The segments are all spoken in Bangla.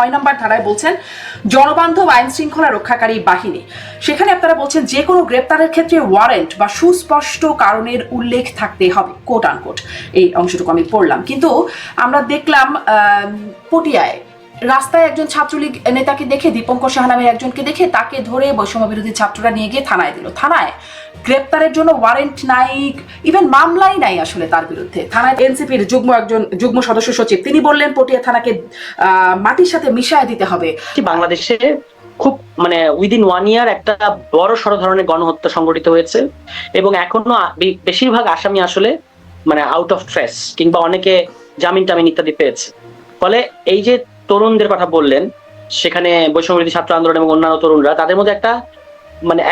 ছয় নম্বর ধারায় বলছেন, জনবান্ধব আইন শৃঙ্খলা রক্ষাকারী বাহিনী। সেখানে আপনারা বলছেন যে কোনো গ্রেপ্তারের ক্ষেত্রে ওয়ারেন্ট বা সুস্পষ্ট কারণের উল্লেখ থাকতে হবে কোট আনকোট এই অংশটুকু আমি পড়লাম। কিন্তু আমরা দেখলাম পটিয়ায় রাস্তায় একজন ছাত্রলীগ নেতাকে দেখে দীপঙ্কর সাহা নামের একজনকে দেখে তাকে ধরে বৈষম্য বিরোধী ছাত্ররা নিয়ে গিয়ে থানায় দিল। থানায় গ্রেপ্তারের জন্য ওয়ারেন্ট নাই ইভেন মামলাই নাই আসলে তার বিরুদ্ধে। থানায় এনসিপির যুগ্ম একজন, যুগ্ম সদস্য সচিব, তিনি বললেন, পটিয়া থানাকে মাটির সাথে মিশায় দিতে হবে। বাংলাদেশে খুব মানে উইদিন ওয়ান ইয়ার একটা বড় সড় ধরনের গণহত্যা সংগঠিত হয়েছে এবং এখনও বেশিরভাগ আসামি আসলে মানে আউট অফ ট্রেস কিংবা অনেকে জামিন টামিন ইত্যাদি পেয়েছে। ফলে এই যে তরুণদের কথা বললেন, সেখানে বৈষম্যবিরোধী ছাত্র আন্দোলন এবং অন্যান্য তরুণরা, তাদের মধ্যে একটা মানে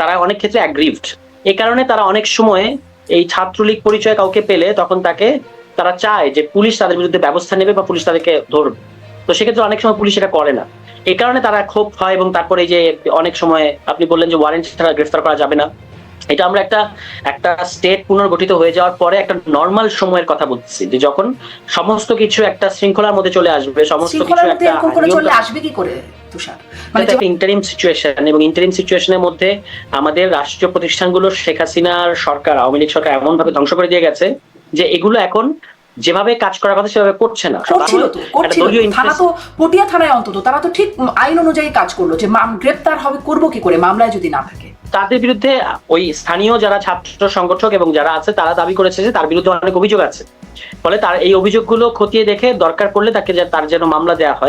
তারা অনেক ক্ষেত্রে অ্যাগ্রিভড এই কারণে তারা অনেক সময় এই ছাত্রলীগ পরিচয় কাউকে পেলে তখন তাকে, তারা চায় যে পুলিশ তাদের বিরুদ্ধে ব্যবস্থা নেবে বা পুলিশ তাদেরকে ধরবে। তো সেক্ষেত্রে অনেক সময় পুলিশ এটা করে না। এই কারণে তারা ক্ষোভ হয় এবং তারপরে যে অনেক সময় আপনি বললেন যে ওয়ারেন্ট ছাড়া গ্রেফতার করা যাবে না। এটা আমরা একটা একটা স্টেট পুনর্গঠিত হয়ে যাওয়ার পরে একটা নর্মাল সময়ের কথা বলছি যে যখন সমস্ত কিছু একটা শৃঙ্খলার মধ্যে চলে আসবে সমস্ত কিছু একটা চলে আসবে কি করে তুষার? মানে একটা ইন্টারিম সিচুয়েশন এবং ইন্টারিম সিচুয়েশনের মধ্যে আমাদের রাষ্ট্রীয় প্রতিষ্ঠানগুলো শেখ হাসিনার সরকার আওয়ামী লীগ সরকার এমন ভাবে ধ্বংস করে দিয়ে গেছে যে এগুলো এখন যেভাবে কাজ করার কথা সেভাবে করছে না। করছিল তো করছিল। থানা তো পটিয়া থানায় অন্তত তারা তো ঠিক আইন অনুযায়ী কাজ করল যে গ্রেপ্তার হবে করব কি করে? মামলায় যদি না থাকে। তাদের বিরুদ্ধে ওই স্থানীয় যারা ছাত্র সংগঠক এবং যারা আছে, তারা দাবি করেছে যে তার বিরুদ্ধে অনেক অভিযোগ আছে। ফলে তার এই অভিযোগগুলো খতিয়ে দেখে দরকার পড়লে তাকে তার যেন মামলা দেওয়া হয়।